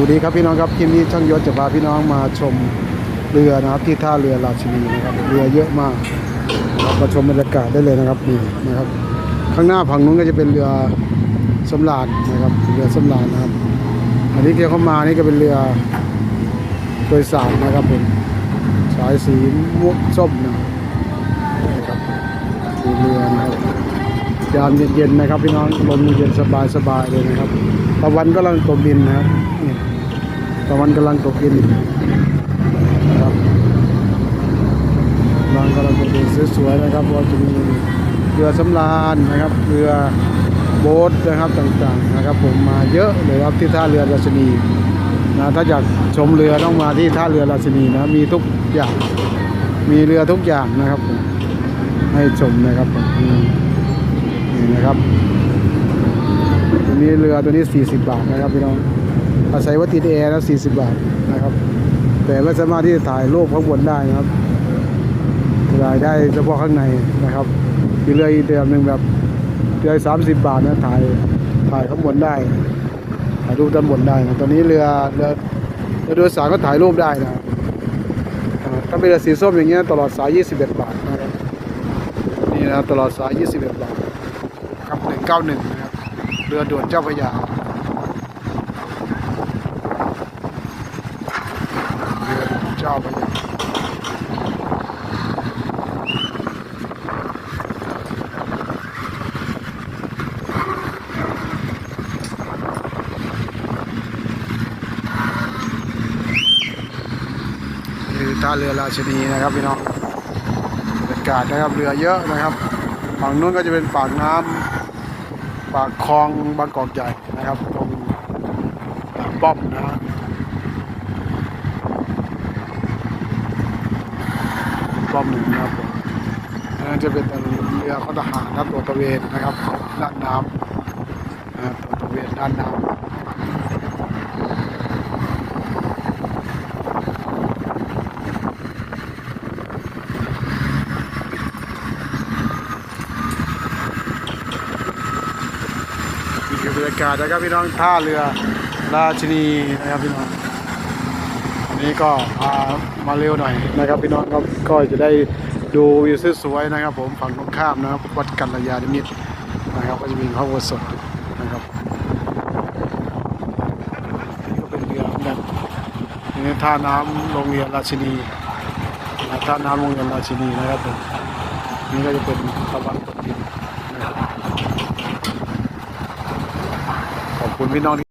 วัสดีครับพี่น้องครับคลิปนี้ช่างยศจะพาพี่น้องมาชมเรือนะครับที่ท่าเรือราชินีนะครับเรือเยอะมากเรามาชมบรรยากาศได้เลยนะครับนี่นะครับ ข้างหน้าฝั่งนู้นก็จะเป็นเรือสำราญนะครับเรือสำราญนะครับ อันนี้เที่เข้ามานี่ก็เป็นเรือโดยสารนะครับผมสายสีม่วงส้มนะครับสีเรือนะครับยามเย็นๆนะครับพี่น้องลมเย็นสบายๆเลยนะครับตะวันกำลังตกดินนะครับ ตะวันกำลังตกดินนะครับกำลังกำลังตกดินสวยๆนะครับว่าจะมีเรือสำราญนะครับ เรือโบ๊ทนะครับต่างๆนะครับ ผมมาเยอะเลยครับที่ท่าเรือราชนีนะถ้าอยากชมเรือต้องมาที่ท่าเรือราชนีนะมีทุกอย่างมีเรือทุกอย่างนะครับผมให้ชมนะครับผมนี่นะครับตัวนี้เรือตัวนี้ 40 บาทนะครับพี่น้อง อาศัยว่าติดแอร์แล้ว40 บาทนะครับ แต่ไม่สามารถที่จะถ่ายรูปข้างบนได้นะครับถ่ายได้เฉพาะข้างในนะครับมีเรืออีกแบบหนึ่งแบบเรือ30 บาทนะถ่ายถ่ายข้างบนได้ ถ่ายรูปด้านบนได้นะตอนนี้เรือเรือเรือโดยสารก็ถ่ายรูปได้นะถ้าเป็นเรือสีส้มอย่างเงี้ยตลอดสาย 21 บาทนะครับนี่นะตลอดสาย 21 บาทครับ191นะครับเรือด่วนเจ้าพระยาเรือด่วนเจ้าพระยา นี่ท่าเรือราชนีนะครับพี่น้องบรรยากาศนะครับเรือเยอะนะครับฝั่งนู้นก็จะเป็นปากน้ำปากคลองบางกอกใหญ่นะครับตรงป้อมนะป้อมหนึ่งนะครับนั่นจะเป็นเรือขอทหารนะครับตัวตะเวนนะครับด้านน้ำตัวตะเวนด้านน้ำ บรรยากาศนะครับพี่น้องท่าเรือราชินีนะครับพี่น้องวันนี้ก็พามาเร็วหน่อยนะครับพี่น้องครับก็จะได้ดูวิวสวยๆนะครับ ผมฝั่งตรงข้ามนะครับวัดกัลยาณมิตรนะครับก็จะมีพระโบสถนะครับนี่ก็เป็นเรือนกันนี่ท่าน้ำโรงเรียนราชินีนท่าน้ำโรงเรียนราชินีนะครับผมนี่ก็จะเป็นตะวันตกดินนะครับ คุณพี่น้อง